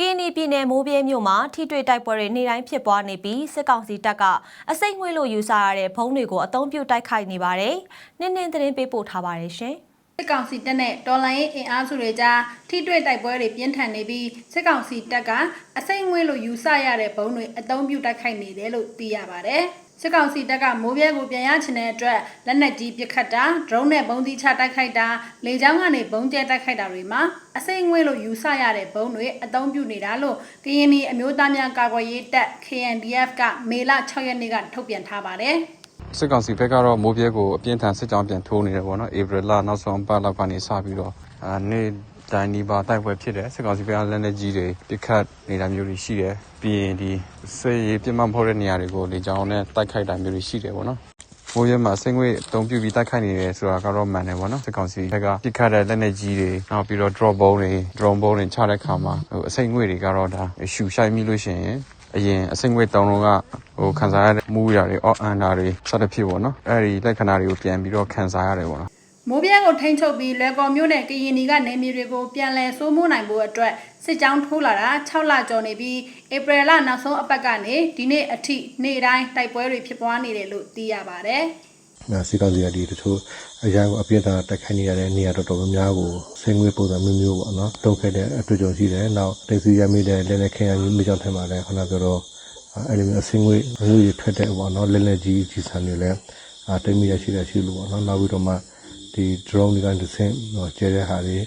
ကင်းနီပြည်နယ်မိုးပြဲမြို့မှာထိတွေ့တိုက်ပွဲတွေနေ့တိုင်းဖြစ်ပွားနေပြီးစစ်ကောင်စီတပ်ကအစိမ့်ငွေလို့ယူဆရတဲ့ဘုံတွေကိုအုံပြုတ်တိုက်ခိုက်နေပါတယ်။နင်းနင်းသတင်းပေးပို့ထားပါတယ်ရှင်။ စစ်ကောင်စီတပ်နဲ့တော်လိုင်းရေးအင်အားစုတွေကြားထိတွေ့တိုက်ပွဲတွေပြင်းထန်နေပြီးစစ်ကောင်စီတပ်ကအစိမ့်ငွေလို့ယူဆရတဲ့ဘုံတွေအုံပြုတ်တိုက်ခိုက်နေတယ်လို့သိရပါတယ်။စစ်ကောင်စီတပ်ကမိုးပြဲကိုပြန်ရချင်တဲ့အတွက်လက်နက်ကြီးပစ်ခတ်တာဒရုန်းနဲ့ပုံသီးချတိုက်ခိုက်တာလေကြောင်းကနေပုံကျဲတိုက်ခိုက်တာတွေမှာအစိမ့်ငွေလို့ယူဆရတဲ့ဘုံတွေအုံပြုတ်နေတာလို့ကရင်ပြည်အမျိုးသားများကာကွယ်ရေးတပ် KNDF ကမေလ6ရက်နေ့ကထုတ်ပြန်ထားပါတယ်။ စစ်ကောင်စီဘက်ကတော့မိုးပြဲကိုအပြင်းထန်စစ်ကြောင်းပြန်ထိုးနေတယ်ပေါ့နော်ဧပြီလနောက်ဆုံးပတ်လောက်ကနေစပြီးတော့အာနေ့တိုင်းဒီပါတိုက်ပွဲဖြစ်တယ်စစ်ကောင်စီဘက်ကလက်နက်ကြီးတွေပစ်ခတ်နေတာမျိုးတွေရှိတယ်ပြီးရင်ဒီစစ်ရေးပြစ်မှတ်မဟုတ်တဲ့နေရာတွေကိုလေကြောင်းနဲ့တိုက်ခိုက်တာမျိုးတွေရှိတယ်ပေါ့နော်မိုးရဲမှာစိတ်ငွေအုံပြူပြီးတိုက်ခိုက်နေတယ်ဆိုတာကတော့မှန်တယ်ပေါ့နော်စစ်ကောင်စီဘက်ကပစ်ခတ်တဲ့လက်နက်ကြီးတွေနောက်ပြီးတော့ drop bomb တွေ drone bomb တွေချတဲ့ခါမှာဟိုအစိတ်ငွေတွေကတော့ဒါရှူရှိုက်မိလို့ရှိရင် အရင်အစိမ့်ငွေတောင်းလုံးကဟိုခံစားရတဲ့မူးရာတွေအော့အန်တာတွေစသဖြင့်ပေါ့နော်အဲ့ဒီလက္ခဏာတွေကိုပြန်ပြီးတော့ခံစားရတယ်ပေါ့နော်မိုးပြဲကိုထိန်းချုပ်ပြီးလွယ်ကော်မြို့နယ်ကရင်နီကနေမြေတွေကိုပြန်လည်စိုးမိုးနိုင်ဖို့အတွက်စစ်ကြောင်းထိုးလာတာ6လကျော်နေပြီးဧပြီလနောက်ဆုံးအပတ်ကနေဒီနေ့အထိနေ့တိုင်းတိုက်ပွဲတွေဖြစ်ပွားနေတယ်လို့သိရပါတယ်။နာ စီကောင်စီကဒီတချို့အရာကိုအပြည့်အစုံတက်ခိုင်းနေရတဲ့နေရာတော်တော်များများကိုဆင်းငွေပုံစံမျိုးမျိုးပေါ့နော်တုံးခဲ့တဲ့အတွေ့အကြုံရှိတယ်။နောက်တိတ်စီရမိတဲ့လက်လက်ခင်ရမျိုးမျိုးကြောင့်ထဲမှာလည်းခဏပြောတော့အဲ့လိုမျိုးဆင်းငွေမျိုးတွေထွက်တဲ့ပေါ့နော်လက်လက်ကြီးကြီးဆန်တွေလည်းအာတိတ်မိရရှိတယ်ရှိလို့ပေါ့နော်နောက်ပြီးတော့မှဒီ drone တွေကတစ်ဆင့်ဟိုကျဲတဲ့ဟာတွေ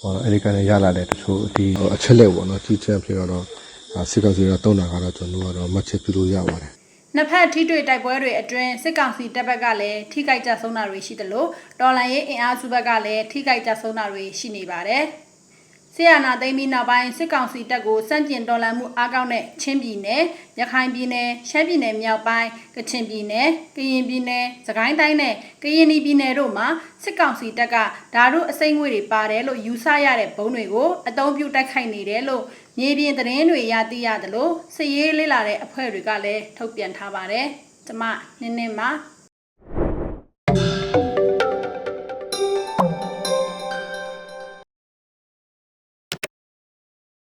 ပေါ့နော်အဲ့ဒီကနေရလာတဲ့တချို့ဒီအချက်လက်ပေါ့နော်ကြီးချက်ဖြစ်တော့စီကောင်စီကတုံးတာကတော့ကျွန်တော်တို့ကတော့မှတ်ချက်ပြုလို့ရပါတယ် နှစ်ဖက်ထိတွေ့တိုက်ပွဲတွေအတွင်းစစ်ကောင်စီတပ်ဘက်ကလည်းထိခိုက်ကြဆုံးတာတွေရှိသလိုတော်လန်ရေးအင်အားစုဘက်ကလည်းထိခိုက်ကြဆုံးတာတွေရှိနေပါတယ်။ ဆီယနာသိမ်းပြီးနောက်ပိုင်းစစ်ကောင်စီတပ်ကိုစန့်ကျင်တော်လှန်မှုအားကောင်းတဲ့ချင်းပြည်နယ်၊ရခိုင်ပြည်နယ်၊ရှမ်းပြည်နယ်မြောက်ပိုင်း၊ကချင်ပြည်နယ်၊ကရင်ပြည်နယ်၊စကိုင်းတိုင်းနဲ့ကရင်ပြည်နယ်တို့မှာစစ်ကောင်စီတပ်ကဓာတ်တို့အစိမ့်ငွေတွေပါတယ်လို့ယူဆရတဲ့ဘုံတွေကိုအုံပြုတ်တိုက်ခိုက်နေတယ်လို့မြေပြင်သတင်းတွေရသိရတယ်လို့စစ်ရေးလေးလာတဲ့အဖွဲ့တွေကလည်းထုတ်ပြန်ထားပါတယ်။ကျမနင်းနေမှာ